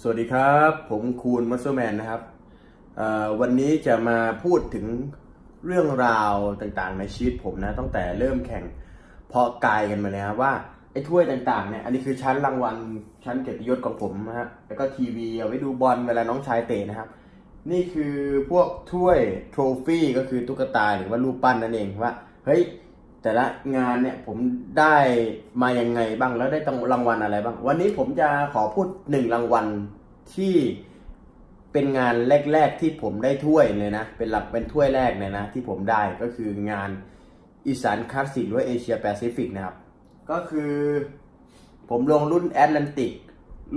สวัสดีครับ ผมคูณมัสเซอร์แมนนะครับ วันนี้จะมาพูดถึงเรื่องราวต่างๆ ในชีวิตผมนะ ตั้งแต่เริ่มแข่งเพาะกายกันมาเลยครับว่าไอ้ถ้วยต่างๆเนี่ยอันนี้คือชั้นรางวัลชั้นเกียรติยศของผมนะฮะแล้วก็ทีวีเอาไว้ดูบอลเวลาน้องชายเตะนะครับ นี่คือพวกถ้วยโทรฟี่ก็คือตุ๊กตาหรือว่ารูปปั้นนั่นเองว่าเฮ้ย แต่ละงานเนี่ยผมได้มายังไงบ้างแล้วได้รางวัลอะไรบ้าง วันนี้ผมจะขอพูดหนึ่งรางวัลที่เป็นงานแรก ๆ ที่ผมได้ถ้วยเลยนะ เป็นหลักเป็นถ้วยแรกเลยนะ ที่ผมได้ก็คืองานอีสานคลาสสิกหรือว่าเอเชียแปซิฟิกนะครับ ก็คือผมลงรุ่นแอตแลนติก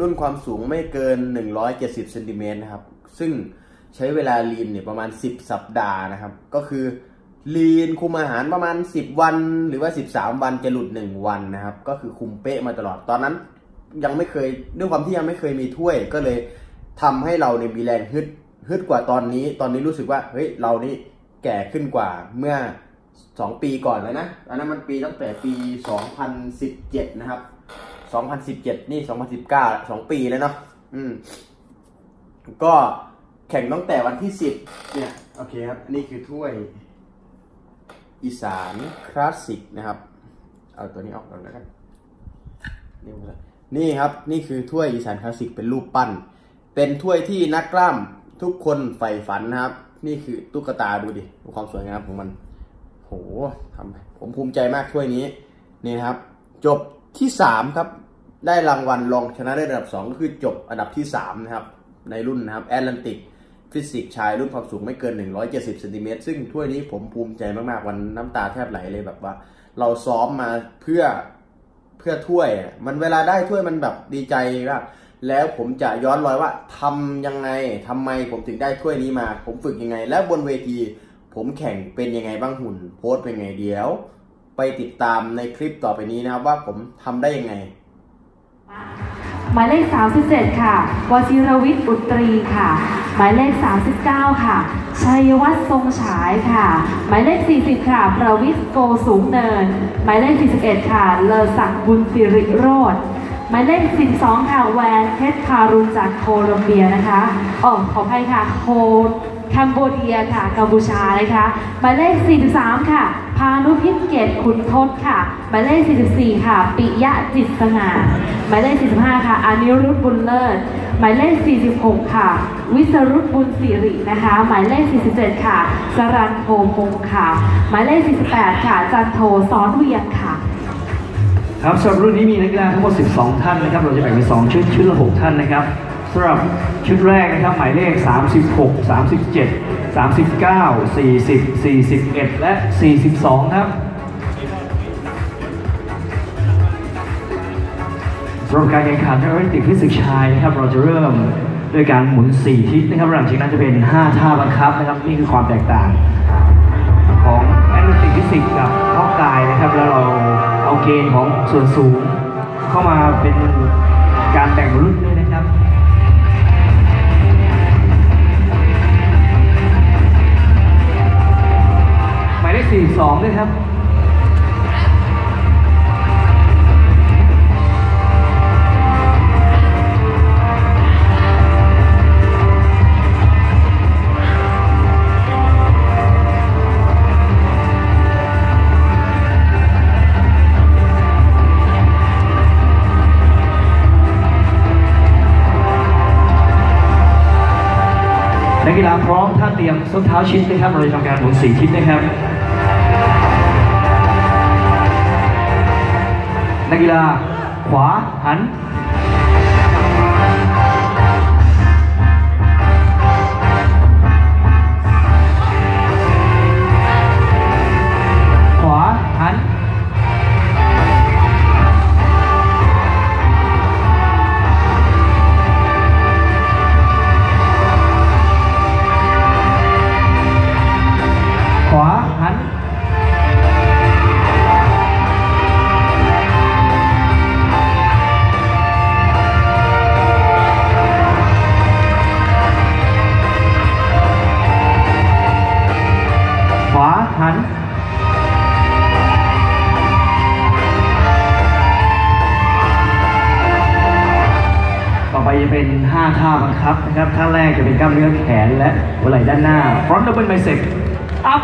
รุ่นความสูงไม่เกิน 170เซนติเมตรนะครับ ซึ่งใช้เวลาลีนเนี่ยประมาณ 10 สัปดาห์นะครับ ก็คือ ลีนคุมอาหารประมาณ 10 วัน หรือว่า 13 วันจะหลุด 1 วันนะครับ ก็คือคุมเป๊ะมาตลอดตอนนั้น ยังไม่เคยด้วยความที่ยังไม่เคยมีถ้วย ก็เลยทำให้เราเนี่ยมีแรงฮึดฮึดกว่าตอนนี้ ตอนนี้รู้สึกว่าเฮ้ยเรานี่แก่ขึ้นกว่าเมื่อ 2 ปีก่อนแล้วนะอันนั้นมันปีตั้งแต่ปี 2017 นะครับ 2017 นี่ 2019 2 ปีแล้วเนาะอืมก็แข่งตั้งแต่วันที่ 10 เนี่ยโอเคครับนี่คือถ้วย อีสานคลาสสิกนะครับ เอาตัวนี้ออกก่อนแล้วกันนี่นี่ครับนี่คือถ้วยอีสานคลาสสิกเป็นรูปปั้น เป็นถ้วยที่นักกล้ามทุกคนใฝ่ฝันนะครับ นี่คือตุ๊กตาดูดิดูความสวยงามของมันโหทำผมภูมิใจมากถ้วยนี้นี่ครับ จบที่สามครับ ได้รางวัลรองชนะได้อันดับสองก็คือจบอันดับที่สามนะครับ ในรุ่นนะครับแอตแลนติก ฟิสิกส์ชายรุ่นความสูงไม่เกิน 170เซนติเมตรซึ่งถ้วยนี้ผมภูมิใจมากๆ วันน้ำตาแทบไหลเลยแบบว่า เราซ้อมมาเพื่อเพื่อถ้วย มันเวลาได้ถ้วยมันแบบดีใจมากแล้วผมจะย้อนรอยว่าทำยังไงทำไมผมถึงได้ถ้วยนี้มา ผมฝึกยังไง แล้วบนเวที ผมแข่งเป็นยังไงบ้างหุ่น โพสเป็นไงเดียว ไปติดตามในคลิปต่อไปนี้นะครับว่าผมทำได้ยังไง หมายเลข 37 ค่ะวชิรวิทย์อุตรีค่ะ หมายเลข 39 ค่ะ ชัยวัฒน์ทรงฉายค่ะ หมายเลข 40 ค่ะ ประวิทย์โกสูงเนิน หมายเลข 41 ค่ะ เลอศักดิ์บุญสิริโรธหมายเลข 12 ค่ะ แวนเพชรคารุณจากโคลอมเบียนะคะอ๋อขออภัยค่ะ โค คัมโบเดียค่ะกัมพูชานะคะหมายเลข 43 ค่ะ พานุพิษเกตขุนทศค่ะหมายเลข 44 ค่ะ ปิยะจิตสง่าหมายเลข 45 ค่ะ อานิรุธบุญเลิศหมายเลข 46 ค่ะ วิสรุธบุญสิรินะคะ หมายเลข 47 ค่ะ สรันโพพงค่ะ หมายเลข 48 ค่ะ จันโทซ้อนเวียงค่ะครับสำหรับรุ่นนี้มีนักกีฬาทั้งหมด 12 ท่านนะครับ เราจะแบ่งเป็น 2 ชุด ชุดละ 6 ท่านนะครับ สำหรับชุดแรกนะครับหมายเลข 36 37 39 40 41 และ 42 ครับสำหรับการแข่งขันในโอลิมปิกฟิสิกส์ชายนะครับเราจะเริ่มด้วยการหมุน 4 ทิศนะครับหลังจากนั้นจะเป็น 5 ท่าบังคับนะครับนี่คือความแตกต่างของแอตเลติกฟิสิกส์กับข้อกายนะครับ แล้วเราเอาเกณฑ์ของส่วนสูงเข้ามาเป็นการแบ่งรุ่น 42ด้วยครับนักกีฬาพร้อมท่าเตรียมส้นเท้าชิดนะครับเราจะทำการหมุนสี่ทิศนะครับ นักกี เป็น5ท่าบังคับนะครับท่าแรกจะเป็นกล้ามเนื้อแขนและหัวไหล่ด้านหน้า front double bicep up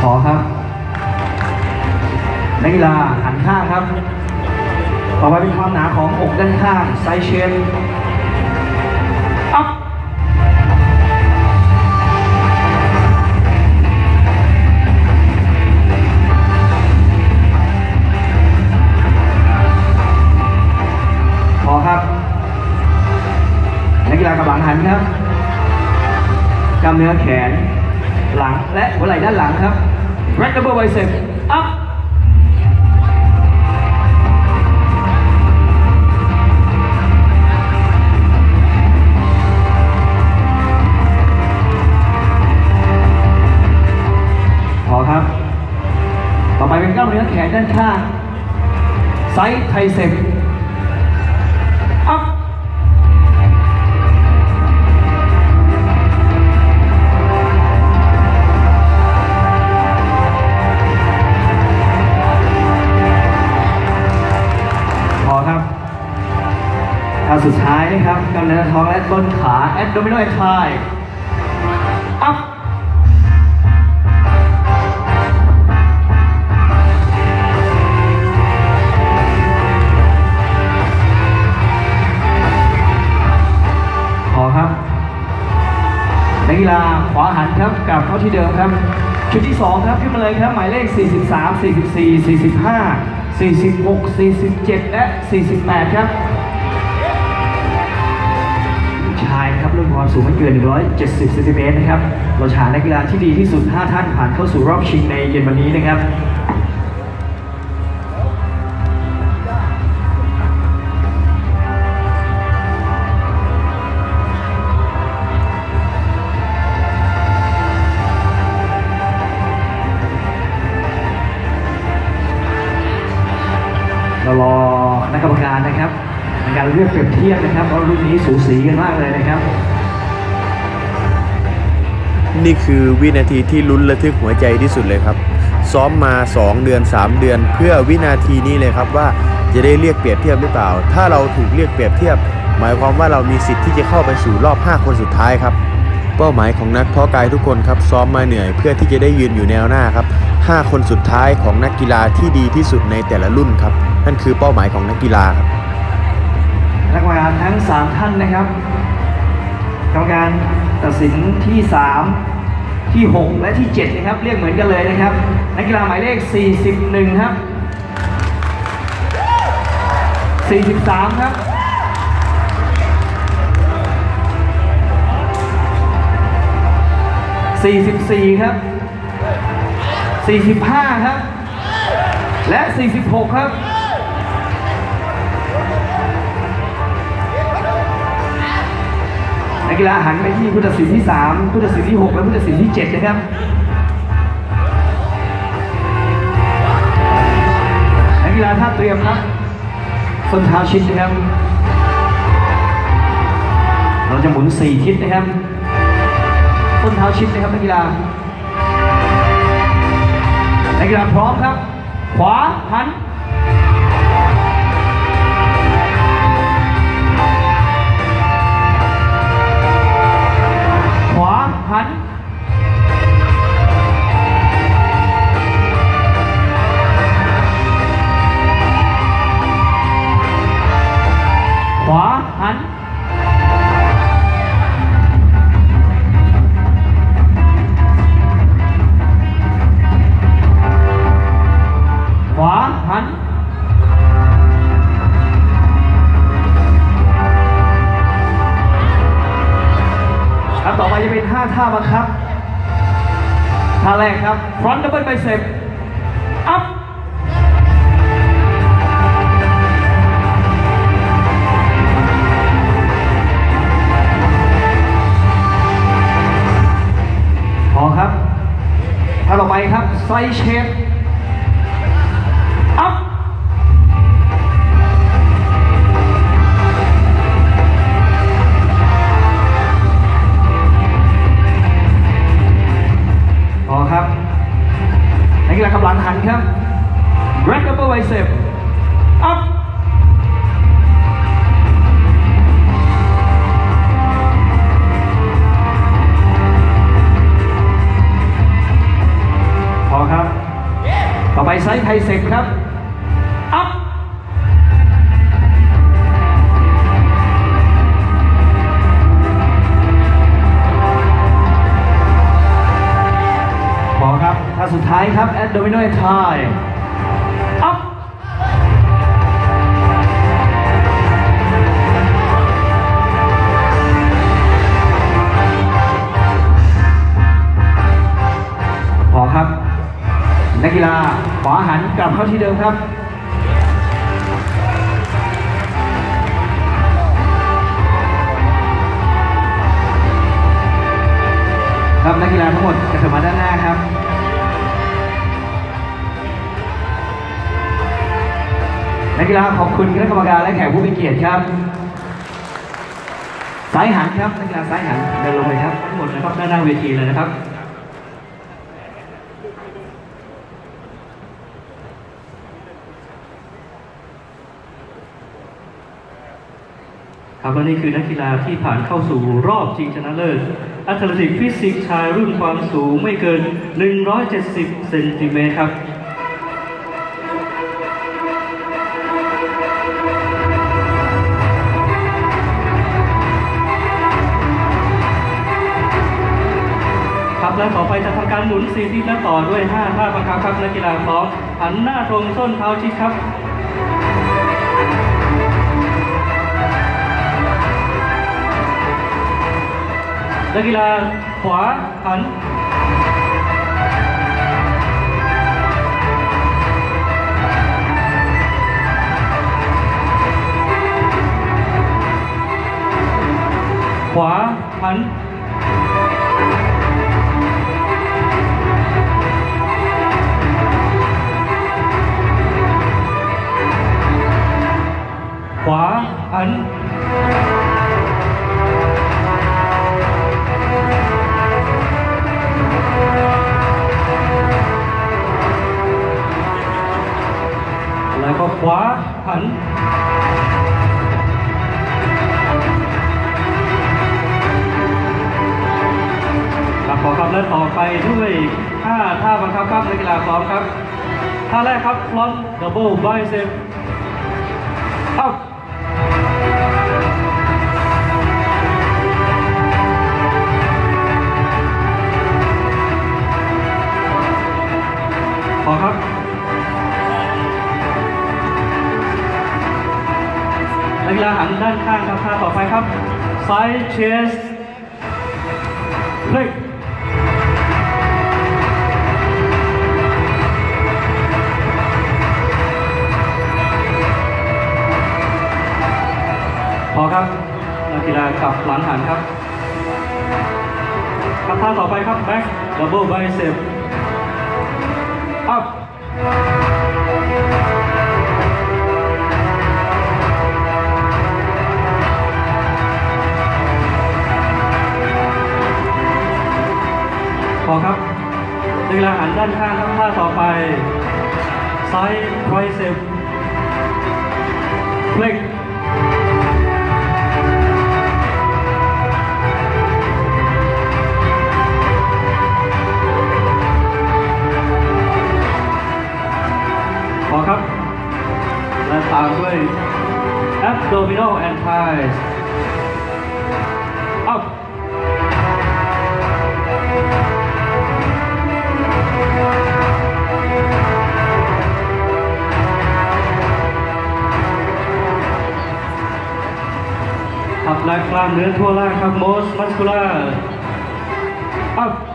ขอครับนักกีฬาหันข้างครับ ต่อไปเป็นความหนาของอกด้านข้างไซเชน ด้านหลังครับ Red double bicep up พอครับ ต่อไปเป็นกล้ามเนื้อแขนด้านข้าง ไซส์ไทเซ็ป ล้ามเนื้อท้องและต้นขา abdominal exercise อัพพอครับนักกีฬาขวาหันครับกลับเข้าที่เดิมครับชุดที่ 2 ครับ ขึ้นมาเลยครับหมายเลข 43 44 45 46 47 และ 48 ครับ ความสูงไม่เกิน 170เซนติเมตรนะครับ เราชานักกีฬาที่ดีที่สุด 5 ท่านผ่านเข้าสู่รอบชิงในเย็นวันนี้นะครับเรารอคณะกรรมการนะครับในการเลือกเปรียบเทียบนะครับเพราะรุ่นนี้สูสีกันมากเลยนะครับ นี่คือวินาทีที่ลุ้นระทึกหัวใจที่สุดเลยครับ ซ้อมมา 2 เดือน 3 เดือน เพื่อวินาทีนี้เลยครับว่าจะได้เรียกเปรียบเทียบหรือเปล่า ถ้าเราถูกเรียกเปรียบเทียบ หมายความว่าเรามีสิทธิ์ที่จะเข้าไปสู่รอบ 5 คนสุดท้ายครับ เป้าหมายของนักเพาะกายทุกคนครับซ้อมมาเหนื่อยเพื่อที่จะได้ยืนอยู่แนวหน้าครับ 5 คนสุดท้ายของนักกีฬาที่ดีที่สุดในแต่ละรุ่นครับ นั่นคือเป้าหมายของนักกีฬาครับคณะกรรมกาทั้ง 3 ท่านนะครับ กรรมการตัดสินที่ 3 ที่ 6 และที่ 7 นะครับ เรียกเหมือนกันเลยนะครับ นักกีฬาหมายเลข 41 ครับ 43 ครับ44ครับ45ครับ และ46ครับ นักกีฬาหันไปที่ผู้ตัดสินที่ 3 ผู้ตัดสินที่ 6 และผู้ตัดสินที่ 7 นะครับนักกีฬาท่าเตรียมครับส้นเท้าชิดนะครับ เราจะหมุน 4 ทิศนะครับส้นเท้าชิดนะครับนักกีฬานักกีฬาพร้อมครับ ขวาหัน ว ท่าแรกครับ front double bicep up พอครับท่าต่อไปครับ side shape หลังหันครับ Rack Upper Bicep Up พอครับ ต่อไปไซส์ไทเซ็ก ท้ายครับแอดโดมิโนทยอัพพอครับ นักกีฬาขวาหันกลับเข้าที่เดิมครับครับนักกีฬาทั้งหมดกระเถิบมาด้านหน้าครับ นักกีฬาขอบคุณคณะกรรมการและแขกผู้มีเกียรติครับสายหันครับนักกีฬาสายหันเดินลงเลยครับทั้งหมดนะครับด้านหน้าเวทีเลยนะครับครับและนี่คือนักกีฬาที่ผ่านเข้าสู่รอบชิงชนะเลิศแอตเลติกฟิสิกส์ชายรุ่นความสูงไม่เกิน 170 เซนติเมตรครับ และต่อไปจะทำการหมุน4ทิศและต่อด้วย5ท่าบังคับครับนักกีฬาพร้อมหันหน้าตรงส้นเท้าชิดครับนักกีฬาขวาหันขวาหัน ไปด้วย5ท่าบังคับครับนักกีฬาพร้อมครับ ท่าแรกครับฟลอนดับเบิลไบเซปอัพขอครับ นักกีฬาหันด้านข้างครับท่าต่อไปครับ side chest flick พ อครับนักกีฬากลับหลังหันครับครับท่าต่อไปครับ back double bicep up พพอครับนักกีฬาหันด้านข้างครับท่าต่อไปไซ้ายไทรเซปเฟล็ก abdominal and thighs up ขับและกล้ามเนื้อทั่วร่างครับ most muscular up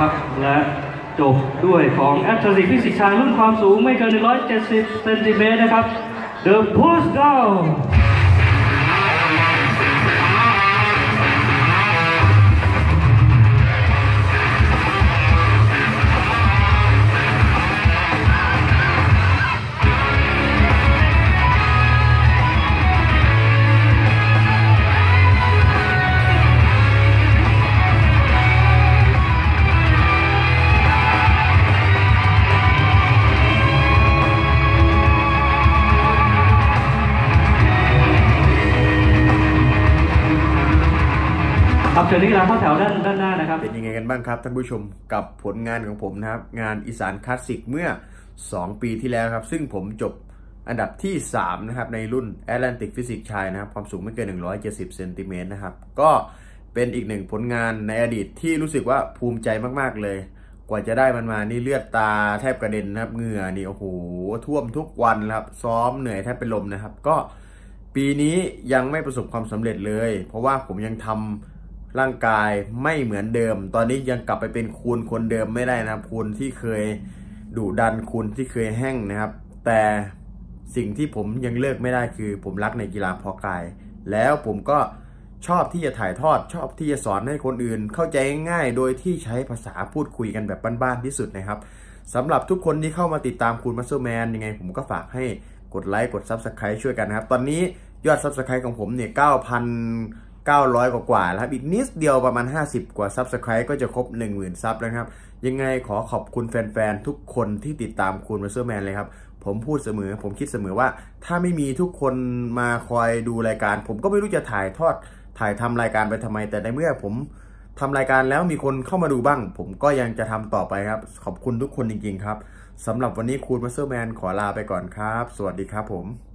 ครับ และจบด้วยของแอตเลติกฟิสิกส์ชายรุ่นความสูงไม่เกิน 170 เซนติเมตรนะครับ The Push Down ชิญนักกีฬาเข้าแถวด้านด้านหน้านะครับ เป็นยังไงกันบ้างครับท่านผู้ชมกับผลงานของผมนะครับ งานอีสานคลาสสิกเมื่อ 2 ปีที่แล้วครับ ซึ่งผมจบอันดับที่ 3 นะครับ ในรุ่น Atlantic Physics ชายนะครับ ความสูงไม่เกิน 170เซนติเมตรนะครับ ก็เป็นอีกหนึ่งผลงานในอดีตที่รู้สึกว่าภูมิใจมาก ๆ เลย กว่าจะได้มันมานี่เลือดตาแทบกระเด็นนะครับ เหงื่อนี่โอ้โหท่วมทุกวันครับ ซ้อมเหนื่อยแทบเป็นลมนะครับ ก็ปีนี้ยังไม่ประสบความสำเร็จเลย เพราะว่าผมยังทำ ร่างกายไม่เหมือนเดิม ตอนนี้ยังกลับไปเป็นคูณคนเดิมไม่ได้นะครับคูณที่เคยดุดันคูณที่เคยแห้งนะครับ แต่สิ่งที่ผมยังเลิกไม่ได้คือ ผมรักในกีฬาพาะกาย แล้วผมก็ชอบที่จะถ่ายทอดชอบที่จะสอนให้คนอื่น เข้าใจง่ายโดยที่ใช้ภาษาพูดคุยกันแบบบ้านๆที่สุดนะครับสำหรับทุกคนที่เข้ามาติดตามคุณมัสเซอร์แมนยังไง ผมก็ฝากให้กดไลค์กด Subscribe ช่วยกันนะครับ ตอนนี้ยอด Subscribe ของผมเนี่ย 9,000 900 กว่ากว่าแล้วครับ อีกนิดเดียวประมาณ 50 กว่า Subscribe ก็จะครบ 10,000ซับแล้วครับ ยังไงขอขอบคุณแฟนๆ ทุกคนที่ติดตามคุณมาเตอร์แมนเลยครับ ผมพูดเสมอ ผมคิดเสมอว่า ถ้าไม่มีทุกคนมาคอยดูรายการ ผมก็ไม่รู้จะถ่ายทอดถ่ายทำรายการไปทำไม แต่ในเมื่อผมทำรายการแล้วมีคนเข้ามาดูบ้าง ผมก็ยังจะทำต่อไปครับ ขอบคุณทุกคนจริงๆครับสำหรับวันนี้คุณมาสเตอร์แมนขอลาไปก่อนครับ สวัสดีครับผม